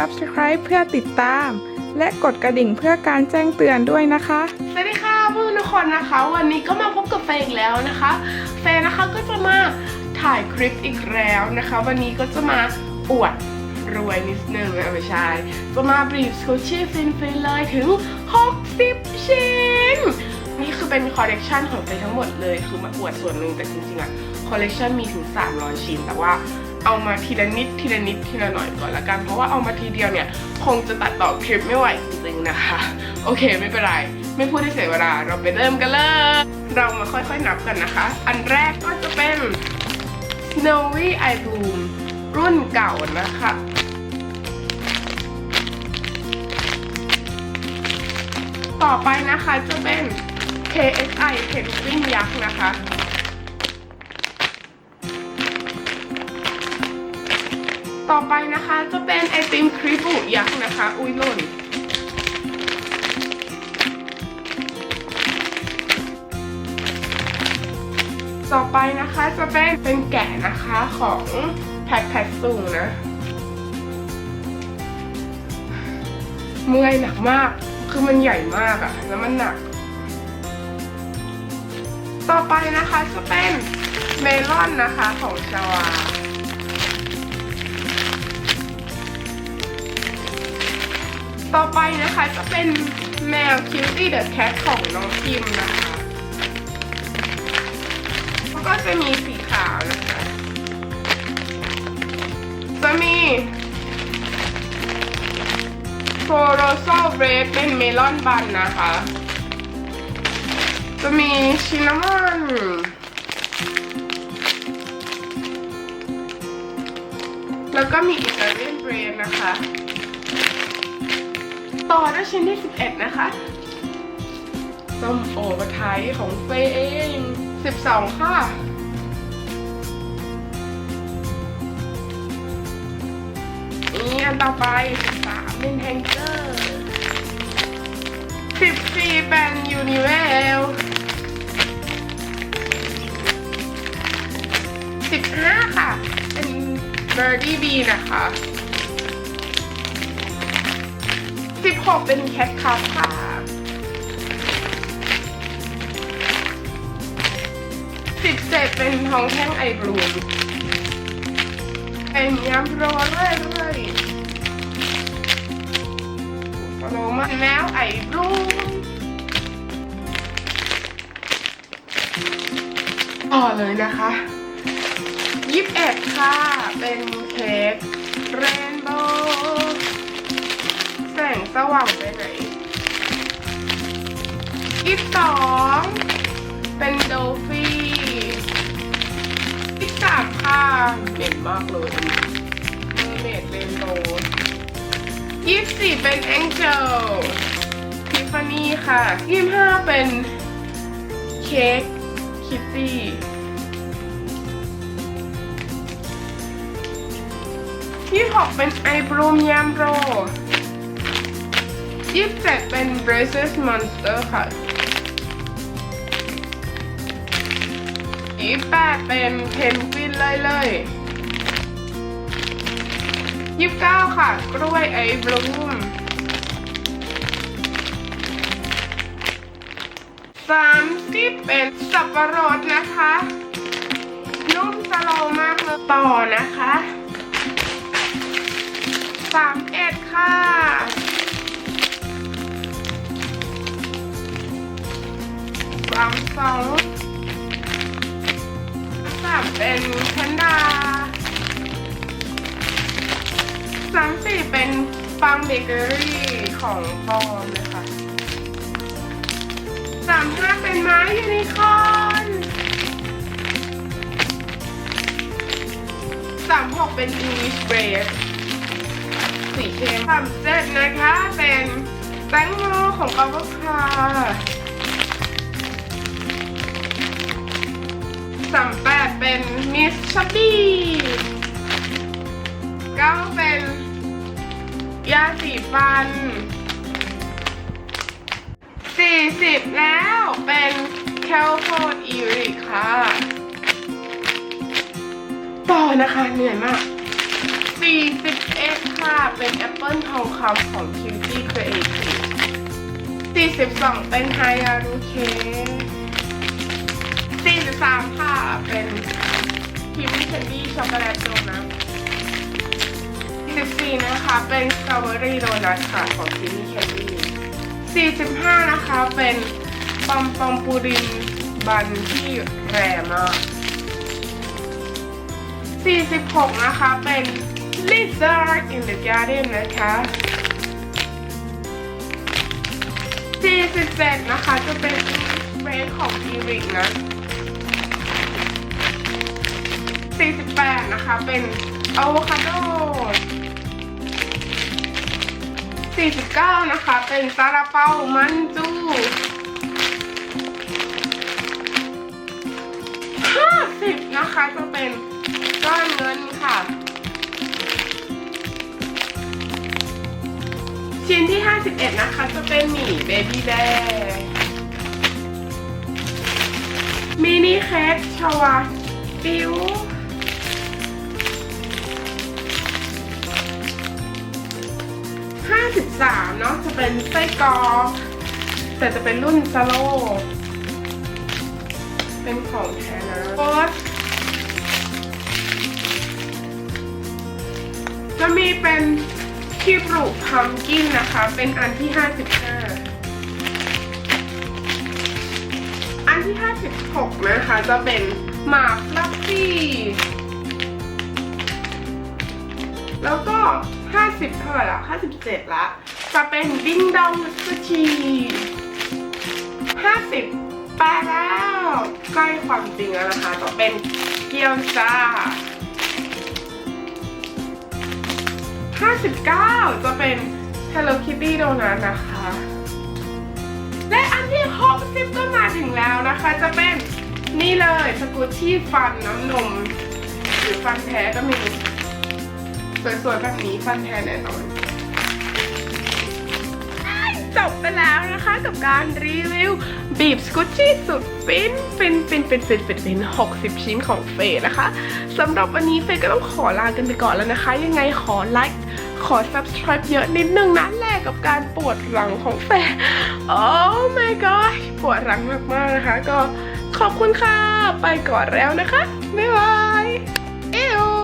Subscribe เพื่อติดตาม และกดกระดิ่งเพื่อการแจ้งเตือนด้วยนะคะ สวัสดีค่ะเพื่อนทุกคนนะคะ วันนี้ก็มาพบกับเฟย์อีกแล้วนะคะเฟย์นะคะก็จะมาถ่ายคลิปอีกแล้วนะคะ วันนี้ก็จะมาอวดรวยนิดนึงอะไม่ใช่จะมาบรีฟสกูชี่ฟินฟินเลยถึง 60 ชิ้น นี่คือเป็นคอลเลกชันของเฟย์ทั้งหมดเลย คือมาอวดส่วนหนึ่งแต่จริงๆอะคอลเลกชันมีถึง 300 ชิ้น แต่ว่า เอามาทีละนิดทีละนิดทีละหน่อยก่อนละกัน เพราะว่าเอามาทีเดียวเนี่ยคงจะตัดต่อคลิปไม่ไหวจริงๆนะคะ โอเคไม่เป็นไร ไม่พูดให้เสียเวลาเราไปเริ่มกันเลย เรามาค่อยๆนับกันนะคะ อันแรกก็จะเป็น Snowy Eye Bloom รุ่นเก่านะคะต่อไปนะคะจะเป็น KSI Penguin ยักษ์นะคะ ต่อไปนะคะจะเป็นไอติมคริบุยักษ์นะคะ อุ้ยหล่นต่อไปนะคะจะเป็นเป็นแกะนะคะของแพทแพทซุงนะ เมื่อยหนักมาก คือมันใหญ่มากอะแล้วมันหนัก ต่อไปนะคะจะเป็นเมลอนนะคะของชาวา ต่อไปนะคะจะเป็นแมวคิวตี้เดอะแคทของน้องพิมนะคะแล้วก็จะมีสีขาวนะคะ จะมีโฟโรโซเรดเป็นเมลอนบันนะคะ จะมีชินนามอนแล้วก็มีอิตาเลียนเบรนนะคะ ต่อด้วยชิ้นที่ 11 นะคะส้มโอปะไทยของเฟยเอง12 ค่ะนี่อันต่อไป13เป็นแฮงเกอร์14เป็นยูนิเวล15 ค่ะ เป็นเบอร์ดี้บีนะคะ 16 เป็นแคทคัพค่ะ17เจ็ดเป็นทองแท่งไอบลูมเป็นยำโรลเลยเลยโรมาแล้วไอบลูมต่อเลยนะคะ21ค่ะ เป็นเค้กเรนโบว์ งสว่างไปไหนยี่สิบสองเป็นโดฟี่ยี่สิบสามค่ะเหม็นมากเลยเมอร์เมดเรนโบว์ยี่สิบสี่เป็นแองเจลทิฟฟานี่ค่ะยี่สิบห้าเป็นเค้กคิตตี้ยี่สิบหกเป็นไอบรูมยามโร ยี่สิบเจ็ดเป็น Braces Monster ค่ะยี่สิบแปดเป็นเพนกวินเลยเลยยี่สิบเก้าค่ะ กล้วยไอ้บลูมสามสิบเป็นสับปะรดนะคะนุ่มสโลมากเลยต่อนะคะสามเอ็ดค่ะ บามเซาสับเป็นแพนด้าสามสี่เป็นฟังเบเกอรี่ของปอมนะคะสามห้าเป็นไม้ยูนิคอร์นสามหกเป็นอิงลิชเบรสสีเข้มสามเจ็ดนะคะเป็นแตงโมของกอมค่ะ 38 เป็นมิสช็อปปี้9เป็น ยาสีฟัน 40 แล้วเป็นแคลโฟดอีริกค่ะ ต่อนะคะเหนื่อยมาก 41 ค่ะ เป็นแอปเปิลทองคำของ Cutie Creative 42 เป็นไฮยารูเค 43 ค่ะ เป็นพิมพ์แคนดี้ช็อกโกแลตโดนัท44นะคะ เป็นสตรอเบอรี่โดนัทค่ะของพิมพ์แคนดี้45 นะคะ เป็นปอมปอมปูรินบันที่แรมาก46 นะคะ เป็น Lizard in the Garden นะคะ47นะคะ จะเป็นเฟรนของพีริกนะ 48 นะคะ เป็นอะโวคาโด49 นะคะ เป็นซาลาเปามันจู50 นะคะ จะเป็นก้อนเงินค่ะ ชิ้นที่ 51 นะคะ จะเป็นหมี่เบบี้แบร์มินิเค้กชวาปิว 53 เนาะจะเป็นไส้กรอกแต่จะเป็นรุ่นสโลว์เป็นของแท้นะโอ๊ตจะมีเป็นคีบรูพัมกินนะคะ เป็นอันที่ 55 อันที่ 56 นะคะ จะเป็นหมากลัฟฟี่ แล้วก็ 50 เท่าไหร่ละ57 ละ จะเป็นดิ้งดองสชี50ไปแล้วใกล้ความจริงแล้วนะคะจะเป็นเกี๊ยวจ้า59 จะเป็น Hello Kitty โดนัทนะคะ และอันที่ 60 ก็มาถึงแล้วนะคะ จะเป็นนี่เลยสกูชี่ฟันน้ำนม หรือฟันแท้ก็มี สวยๆแบบนี้ฟันแท้แน่นอนจบไปแล้วนะคะกับการรีวิวบีบสกุชชี่สุดฟินฟินฟินฟินฟินฟินฟิน60 ชิ้นของเฟยนะคะสำหรับวันนี้เฟยก็ต้องขอลากันไปก่อนแล้วนะคะ ยังไงขอไลค์ขอ subscribe เยอะนิดนึงนะแลกกับการปวดหลังของเฟโอ้ my god ปวดหลังมากๆนะคะ ก็ขอบคุณค่ะ ไปก่อนแล้วนะคะ บ๊ายบาย